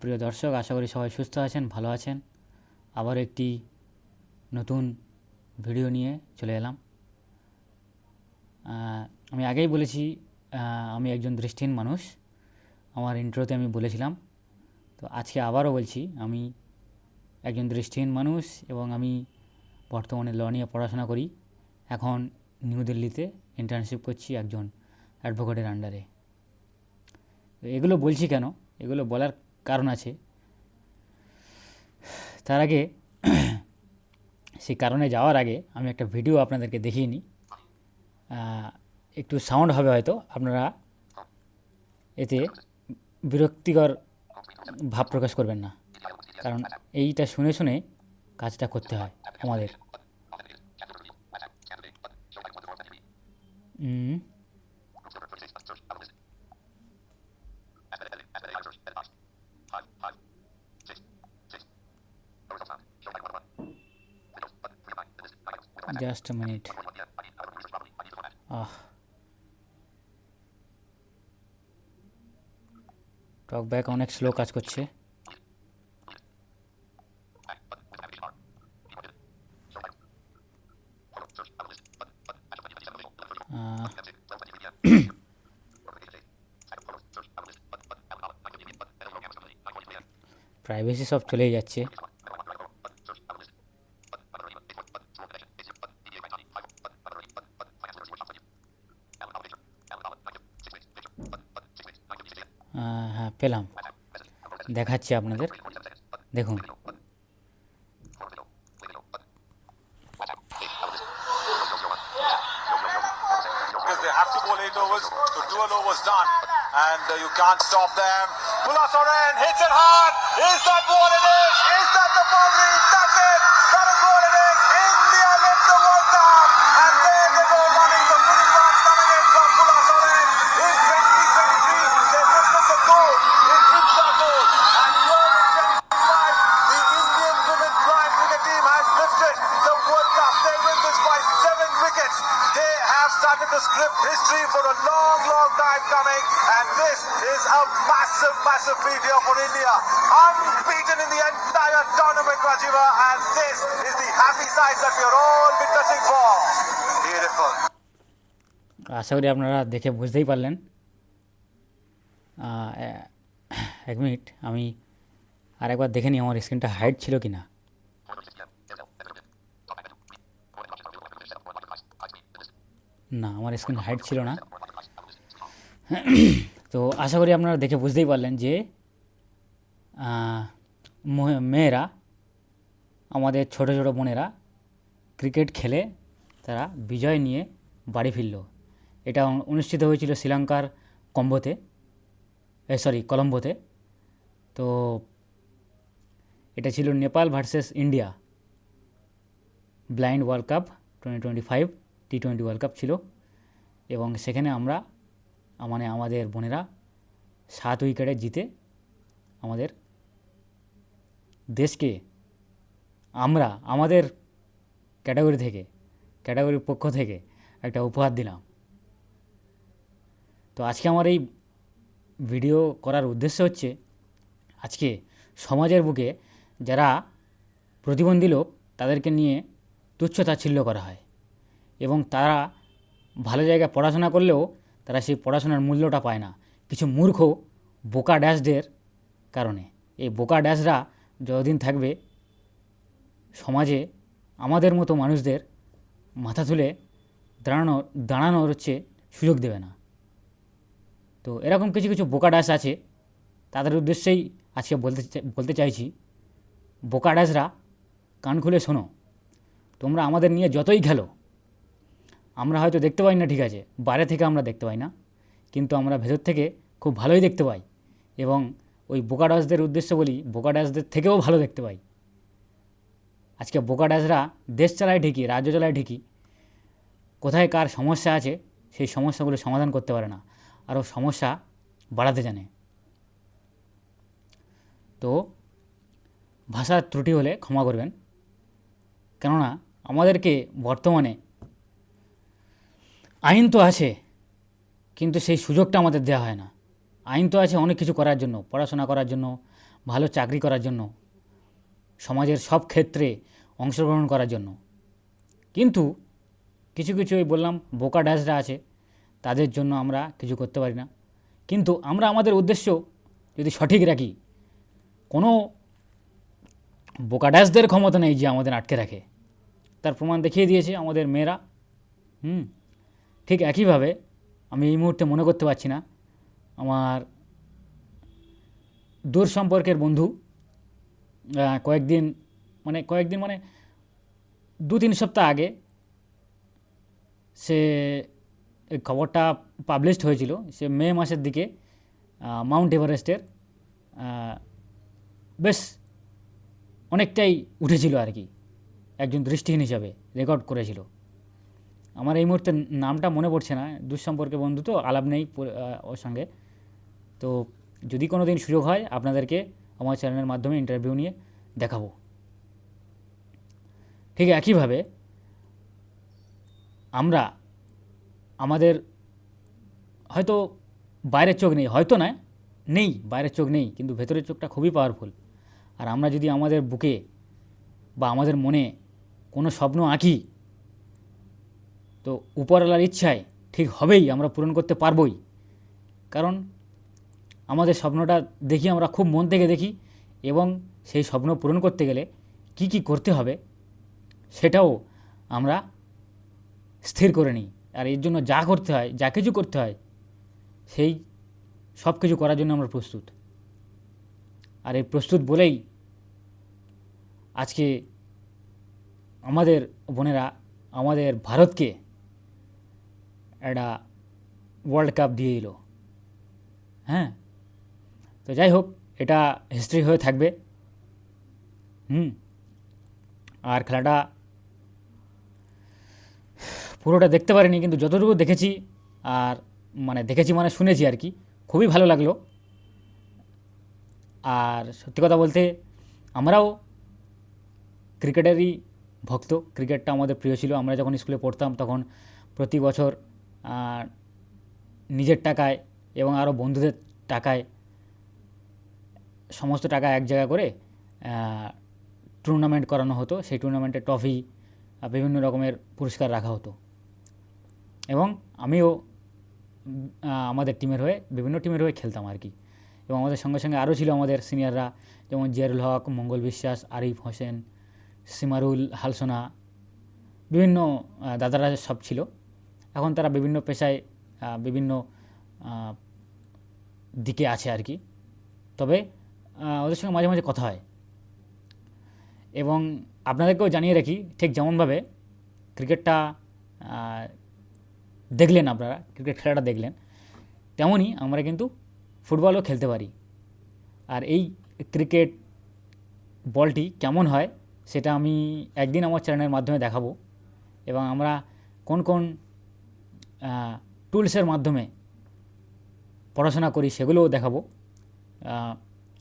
প্রিয় দর্শক, আশা করি সবাই সুস্থ আছেন, ভালো আছেন। আবার একটি নতুন ভিডিও নিয়ে চলে এলাম। আমি আগেই বলেছি আমি একজন দৃষ্টিহীন মানুষ। আমার ইন্ট্রোতে আমি বলেছিলাম। তো আজকে আবারও বলছি, আমি একজন দৃষ্টিহীন মানুষ এবং আমি বর্তমানে ল নিয়ে পড়াশোনা করি। এখন নিউ দিল্লিতে ইন্টার্নশিপ করছি একজন অ্যাডভোকেটের আন্ডারে এগুলো বলছি কেন? এগুলো বলার কারণ আছে। তার আগে সেই কারণে যাওয়ার আগে আমি একটা ভিডিও আপনাদেরকে দেখিয়ে নিই। একটু সাউন্ড হবে হয়তো, আপনারা এতে বিরক্তিকর ভাব প্রকাশ করবেন না। কারণ এইটা শুনে শুনে কাজটা করতে হয় আমাদের। Hmm just minute ah talk back অনেক স্লো কাজ করছে। প্রাইভেসি সব চলেই যাচ্ছে। দেখাচ্ছি আপনাদের দেখুন and uh, you can't stop them. Pula Soren hits it hard. Is that what it is? Is that the boundary? Started to script history for a long, long time coming, and this is a massive, massive here for India. Unbeaten in the entire tournament, Rajiva, and this is the happy side that we are all witnessing for. Beautiful. আশা করি আপনারা দেখে বুঝতেই পারলেন এক minute আমি আরেকবার দেখে নিই আমার স্ক্রিনটা হাইট ছিল কি না না, আমার স্ক্রিন হাইট ছিল না। তো আশা করি আপনারা দেখে বুঝতেই পারলেন যে মেয়েরা, আমাদের ছোট ছোট বোনেরা ক্রিকেট খেলে তারা বিজয় নিয়ে বাড়ি ফিরল। এটা অনুষ্ঠিত হয়েছিল শ্রীলঙ্কার কম্বোতে সরি কলম্বোতে। তো এটা ছিল Nepal versus India blind world cup twenty twenty five. T twenty world cup ছিল এবং সেখানে আমরা মানে আমাদের বোনেরা সাত উইকেটে জিতে আমাদের দেশকে আমরা, আমাদের ক্যাটাগরি থেকে ক্যাটাগরির পক্ষ থেকে একটা উপহার দিলাম। তো আজকে আমার এই ভিডিও করার উদ্দেশ্য হচ্ছে, আজকে সমাজের বুকে যারা প্রতিবন্ধী লোক, তাদেরকে নিয়ে তুচ্ছ তাচ্ছিল্য করা হয়। এবং তারা ভালো জায়গায় পড়াশোনা করলেও তারা সেই পড়াশোনার মূল্যটা পায় না। কিছু মূর্খ বোকা ড্যাশদের কারণে। এই বোকা ড্যাশরা যতদিন থাকবে, সমাজে আমাদের মতো মানুষদের মাথা তুলে দাঁড়ানো, দাঁড়ানোর হচ্ছে সুযোগ দেবে না। তো এরকম কিছু কিছু বোকা ড্যাশ আছে। তাদের উদ্দেশ্যেই আজকে বলতে বলতে চাইছি, বোকা ড্যাশরা কান খুলে শোনো। তোমরা আমাদের নিয়ে যতই খেলো আমরা হয়তো দেখতে পাই না ঠিক আছে, বাইরে থেকে আমরা দেখতে পাই না। কিন্তু আমরা ভেতর থেকে খুব ভালোই দেখতে পাই এবং ওই বোকা ড্যাশদের উদ্দেশ্য বলি, বোকা ড্যাশদের থেকেও ভালো দেখতে পাই। আজকে বোকা ড্যাশরা দেশ চালায় ঠিকই, রাজ্য চালায় ঠিকই, কোথায় কার সমস্যা আছে সেই সমস্যাগুলো সমাধান করতে পারে না আরও সমস্যা বাড়াতে জানে। তো ভাষার ত্রুটি হলে ক্ষমা করবেন। কেননা আমাদেরকে বর্তমানে আইন তো আছে, কিন্তু সেই সুযোগটা আমাদের দেওয়া হয় না। আইন তো আছে অনেক কিছু করার জন্য, পড়াশোনা করার জন্য, ভালো চাকরি করার জন্য, সমাজের সব ক্ষেত্রে অংশগ্রহণ করার জন্য। কিন্তু কিছু কিছু ওই বললাম বোকা ড্যাশরা আছে, তাদের জন্য আমরা কিছু করতে পারি না। কিন্তু আমরা আমাদের উদ্দেশ্য যদি সঠিক রাখি, কোনো বোকা ড্যাশদের ক্ষমতা নেই যে আমাদের আটকে রাখে। তার প্রমাণ দেখিয়ে দিয়েছে আমাদের মেয়েরা। হুম। ঠিক একইভাবে আমি এই মুহূর্তে মনে করতে পারছি না, আমার দূর সম্পর্কের বন্ধু কয়েকদিন মানে কয়েকদিন মানে দু তিন সপ্তাহ আগে সে খবরটা পাবলিশড হয়েছিল, সে মে মাসের দিকে মাউন্ট এভারেস্টের বেশ অনেকটাই উঠেছিল আর কি, একজন দৃষ্টিহীন হিসাবে রেকর্ড করেছিল। আমার এই মুহূর্তে নামটা মনে পড়ছে না, দুঃসম্পর্কে বন্ধু তো আলাপ নেই ওর সঙ্গে। তো যদি কোনো দিন সুযোগ হয়, আপনাদেরকে আমার চ্যানেলের মাধ্যমে ইন্টারভিউ নিয়ে দেখাবো। ঠিক একইভাবে আমরা আমাদের হয়তো বাইরের চোখ নেই, হয়তো না নেই, বাইরের চোখ নেই, কিন্তু ভেতরের চোখটা খুবই পাওয়ারফুল আর আমরা যদি আমাদের বুকে বা আমাদের মনে কোনো স্বপ্ন আঁকি তো উপরওয়ালার ইচ্ছায় ঠিক হবেই, আমরা পূরণ করতে পারবই। কারণ আমাদের স্বপ্নটা দেখি, আমরা খুব মন থেকে দেখি এবং সেই স্বপ্ন পূরণ করতে গেলে কি কি করতে হবে সেটাও আমরা স্থির করে নিই। আর এর জন্য যা করতে হয়, যা কিছু করতে হয়, সেই সব কিছু করার জন্য আমরা প্রস্তুত। আর এই প্রস্তুত বলেই আজকে আমাদের বোনেরা, আমাদের ভারতকে একটা ওয়ার্ল্ড কাপ দিয়ে দিল হ্যাঁ? তো যাই হোক, এটা হিস্ট্রি হয়ে থাকবে। হুম? আর খেলাটা পুরোটা দেখতে পারিনি, কিন্তু যতটুকু দেখেছি আর মানে দেখেছি মানে শুনেছি আর কি, খুবই ভালো লাগল। আর সত্যি কথা বলতে আমরাও ক্রিকেটেরই ভক্ত। ক্রিকেটটা আমাদের প্রিয় ছিল। আমরা যখন স্কুলে পড়তাম, তখন প্রতি বছর নিজের টাকায় এবং আরও বন্ধুদের টাকায়, সমস্ত টাকা এক জায়গা করে টুর্নামেন্ট করানো হতো। সেই টুর্নামেন্টে ট্রফি বিভিন্ন রকমের পুরস্কার রাখা হতো। এবং আমিও আমাদের টিমের হয়ে, বিভিন্ন টিমের হয়ে খেলতাম আর কি। এবং আমাদের সঙ্গে সঙ্গে আরও ছিল আমাদের সিনিয়ররা যেমন জিয়ারুল হক, মঙ্গল বিশ্বাস, আরিফ হোসেন, সিমারুল, হালসোনা, বিভিন্ন দাদারা সব ছিল। এখন তারা বিভিন্ন পেশায় বিভিন্ন দিকে আছে আর কি। তবে ওদের সঙ্গে মাঝে মাঝে কথা হয়। এবং আপনাদেরকেও জানিয়ে রাখি, ঠিক যেমনভাবে ক্রিকেটটা দেখলেন আপনারা, ক্রিকেট খেলাটা দেখলেন, তেমনই আমরা কিন্তু ফুটবলও খেলতে পারি। আর এই ক্রিকেট বলটি কেমন হয়, সেটা আমি একদিন আমার চ্যানেলের মাধ্যমে দেখাবো। এবং আমরা কোন কোন টুলসের মাধ্যমে পড়াশোনা করি, সেগুলোও দেখাবো।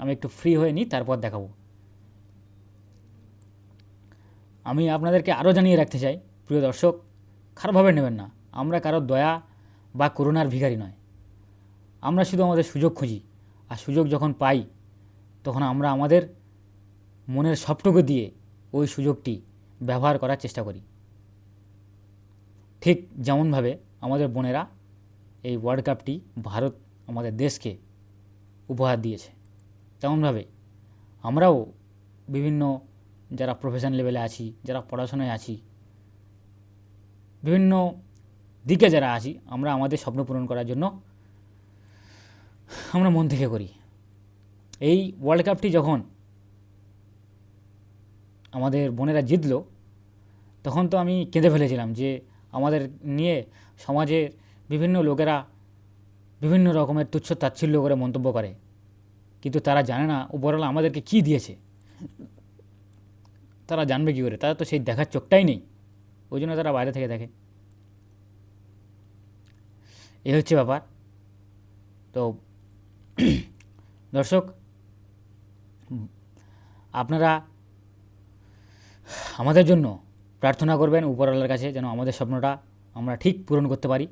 আমি একটু ফ্রি হয়ে নিই, তারপর দেখাবো। আমি আপনাদেরকে আরও জানিয়ে রাখতে চাই, প্রিয় দর্শক, খারাপভাবে নেবেন না। আমরা কারও দয়া বা করুণার ভিখারি নয়। আমরা শুধু আমাদের সুযোগ খুঁজি, আর সুযোগ যখন পাই, তখন আমরা আমাদের মনের সবটুকু দিয়ে ওই সুযোগটি ব্যবহার করার চেষ্টা করি। ঠিক যেমনভাবে আমাদের বোনেরা এই ওয়ার্ল্ড কাপটি ভারত আমাদের দেশকে উপহার দিয়েছে। তেমনভাবে আমরাও বিভিন্ন যারা প্রফেশন লেভেলে আছি, যারা পড়াশোনায় আছি, বিভিন্ন দিকে যারা আছি, আমরা আমাদের স্বপ্ন পূরণ করার জন্য আমরা মন থেকে করি। এই ওয়ার্ল্ড কাপটি যখন আমাদের বোনেরা জিতলো, তখন তো আমি কেঁদে ফেলেছিলাম যে আমাদের নিয়ে সমাজের বিভিন্ন লোকেরা বিভিন্ন রকমের তুচ্ছ তাচ্ছিল্য করে মন্তব্য করে। কিন্তু তারা জানে না উপরওয়ালা আমাদেরকে কী দিয়েছে। তারা জানবে কী করে? তারা তো সেই দেখার চোখটাই নেই। ওই জন্য তারা বাইরে থেকে দেখে। এ হচ্ছে ব্যাপার। তো দর্শক, আপনারা আমাদের জন্য প্রার্থনা করবেন উপরওয়ালার কাছে যেন আমাদের স্বপ্নটা আমরা ঠিক পূরণ করতে পারি।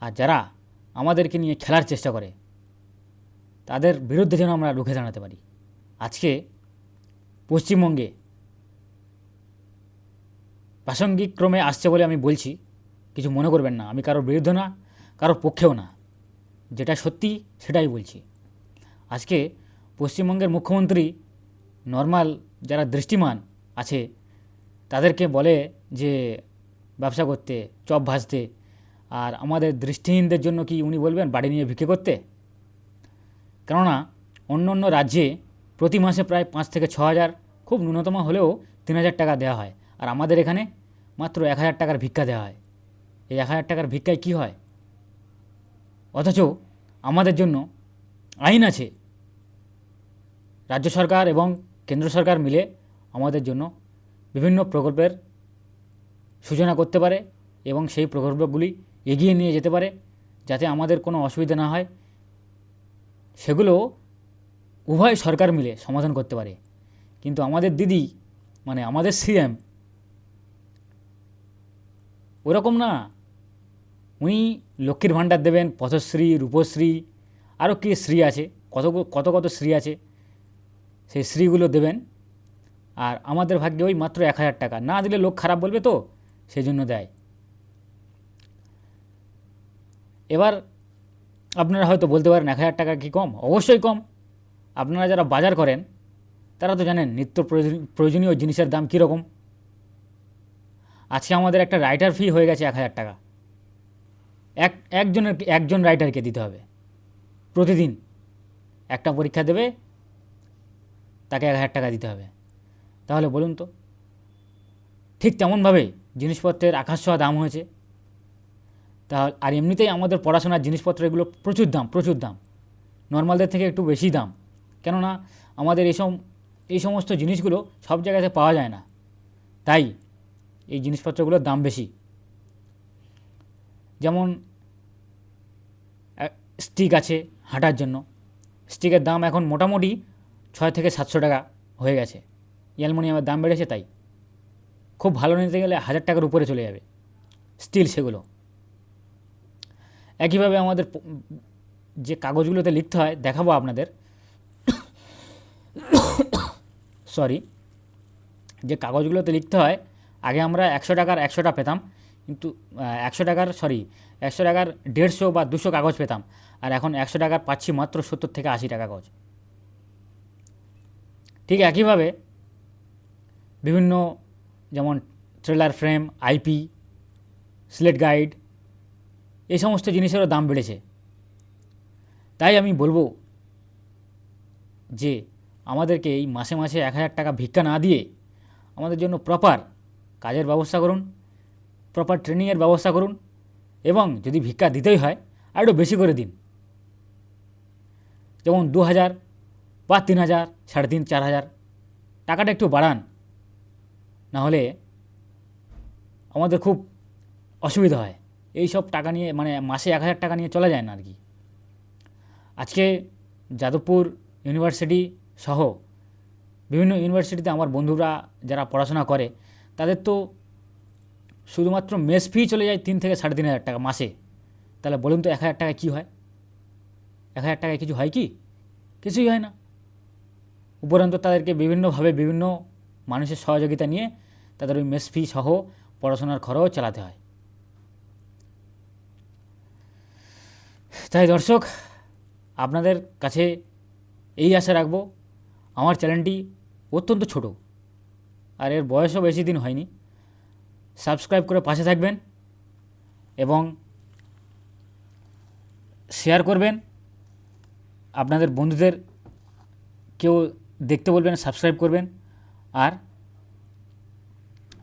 আর যারা আমাদেরকে নিয়ে খেলার চেষ্টা করে, তাদের বিরুদ্ধে যেন আমরা রুখে দাঁড়াতে পারি। আজকে পশ্চিমবঙ্গে প্রাসঙ্গিক ক্রমে আসছে বলে আমি বলছি, কিছু মনে করবেন না। আমি কারোর বিরুদ্ধে না, কারোর পক্ষেও না। যেটা সত্যি সেটাই বলছি। আজকে পশ্চিমবঙ্গের মুখ্যমন্ত্রী নর্মাল যারা দৃষ্টিমান আছে তাদেরকে বলে যে, ব্যবসা করতে, চপ ভাজতে, আর আমাদের দৃষ্টিহীনদের জন্য কি উনি বলবেন, বাড়ি নিয়ে ভিক্ষে করতে? কেননা, অন্য অন্য রাজ্যে প্রতি মাসে প্রায় পাঁচ থেকে ছ হাজার, খুব ন্যূনতম হলেও তিন হাজার টাকা দেওয়া হয়। আর আমাদের এখানে মাত্র এক হাজার টাকার ভিক্ষা দেওয়া হয়। এই এক হাজার টাকার ভিক্ষায় কী হয়? অথচ আমাদের জন্য আইন আছে। রাজ্য সরকার এবং কেন্দ্র সরকার মিলে আমাদের জন্য বিভিন্ন প্রকল্পের সূচনা করতে পারে এবং সেই প্রকল্পগুলি এগিয়ে নিয়ে যেতে পারে যাতে আমাদের কোনো অসুবিধা না হয়। সেগুলো উভয় সরকার মিলে সমাধান করতে পারে। কিন্তু আমাদের দিদি মানে আমাদের সিএম, ওরকম না। উনি লক্ষ্মীর ভাণ্ডার দেবেন, পথশ্রী, রূপশ্রী, আরও কী শ্রী আছে, কত কত কত শ্রী আছে, সেই শ্রীগুলো দেবেন। আর আমাদের ভাগ্যে ওই মাত্র এক হাজার টাকা। না দিলে লোক খারাপ বলবে তো? সেই জন্য দেয়। এবার আপনারা হয়তো বলতে পারেন, এক হাজার টাকা কি কম? অবশ্যই কম। আপনারা যারা বাজার করেন, তারা তো জানেন নিত্য প্রয়োজন- প্রয়োজনীয় জিনিসের দাম কীরকম। আজকে আমাদের একটা রাইটার ফি হয়ে গেছে এক হাজার টাকা। এক একজনের একজন রাইটারকে দিতে হবে। প্রতিদিন একটা পরীক্ষা দেবে, তাকে এক হাজার টাকা দিতে হবে। তাহলে বলুন তো, ঠিক তেমনভাবে জিনিসপত্রের আকাশ ছোঁয়া দাম হয়েছে। তাহলে আর এমনিতেই আমাদের পড়াশোনার জিনিসপত্র এগুলো প্রচুর দাম প্রচুর দাম। নর্মালদের থেকে একটু বেশি দাম। কেননা আমাদের এইসব এই সমস্ত জিনিসগুলো সব জায়গাতে পাওয়া যায় না। তাই এই জিনিসপত্রগুলোর দাম বেশি। যেমন স্টিক আছে হাঁটার জন্য। স্টিকের দাম এখন মোটামুটি ছয় থেকে সাতশো টাকা হয়ে গেছে। অ্যালমোনিয়ামের দাম বেড়েছে তাই। খুব ভালো নিতে গেলে হাজার টাকার উপরে চলে যাবে। স্টিল সেগুলো। একইভাবে আমাদের যে কাগজগুলোতে লিখতে হয়, দেখাবো আপনাদের। সরি যে কাগজগুলোতে লিখতে হয়, আগে আমরা একশো টাকার একশোটা পেতাম, কিন্তু একশো টাকার সরি একশো টাকার দেড়শো বা দুশো কাগজ পেতাম, আর এখন একশো টাকার পাচ্ছি মাত্র সত্তর থেকে আশি টাকা কাগজ। ঠিক একইভাবে বিভিন্ন যেমন trailer frame IP slate guide এই সমস্ত জিনিসেরও দাম বেড়েছে। তাই আমি বলব যে আমাদেরকে এই মাসে মাসে এক হাজার টাকা ভিক্ষা না দিয়ে আমাদের জন্য প্রপার কাজের ব্যবস্থা করুন প্রপার ট্রেনিংয়ের ব্যবস্থা করুন এবং যদি ভিক্ষা দিতেই হয়, আর একটু বেশি করে দিন। যেমন দু হাজার বা তিন হাজার, সাড়ে তিন, চার হাজার, টাকাটা একটু বাড়ান। নাহলে আমাদের খুব অসুবিধা হয়। এই সব টাকা নিয়ে মানে মাসে এক হাজার টাকা নিয়ে চলা যায় না আর কি। আজকে যাদবপুর ইউনিভার্সিটি সহ বিভিন্ন ইউনিভার্সিটিতে আমার বন্ধুরা যারা পড়াশোনা করে, তাদের তো শুধুমাত্র মেস ফি চলে যায় তিন থেকে সাড়ে তিন হাজার টাকা মাসে। তাহলে বলুন তো এক হাজার টাকায় কী হয়? এক হাজার টাকায় কিছু হয় কি? কিছুই হয় না। উপরন্তু তাদেরকে বিভিন্নভাবে বিভিন্ন মানুষের সহযোগিতা নিয়ে তাদের ওই মেস ফি সহ পড়াশোনার খরচ চালাতে হয়। তাই দর্শক, আপনাদের কাছে এই আশা রাখব, আমার চ্যানেলটি অত্যন্ত ছোট আর এর বয়সও বেশি দিন হয়নি। সাবস্ক্রাইব করে পাশে থাকবেন এবং শেয়ার করবেন। আপনাদের বন্ধুদের কেউ দেখতে বলবেন, সাবস্ক্রাইব করবেন। আর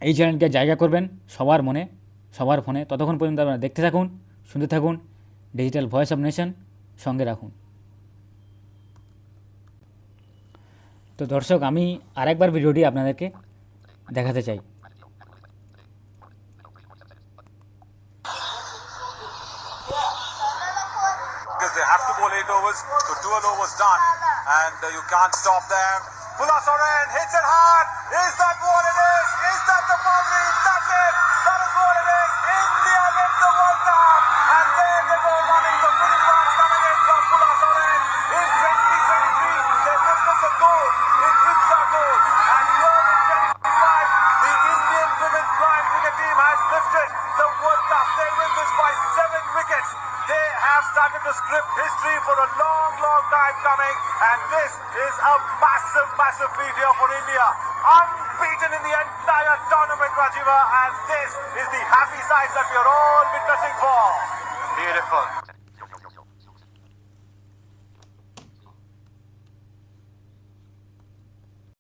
এই চ্যানেলকে জায়গা করবেন সবার মনে সবার ফোনে ততক্ষণ পর্যন্ত আপনারা দেখতে থাকুন শুনতে থাকুন ডিজিটাল ভয়েস অফ নেশন সঙ্গে রাখুন তো দর্শক আমি আরেকবার ভিডিওটি আপনাদেরকে দেখাতে চাই they have to bowl eight overs. So 12 overs done, and uh, you can't stop them. Soren hits it hard. Is that what it is? Is that the boundary? That's it. That is what it is. India lift the World Cup, and there they go running. The pulling runs coming in from Soren in 20 goal in Imsa goal. And here in 2025, the Indian women's prime cricket team has lifted the World Cup. They win this by seven wickets. They have started to script history for a long, long time coming. And this is a massive, massive here for India. Unbeaten in the entire tournament, Rajiva. And this is the happy sight that we are all witnessing for. Beautiful.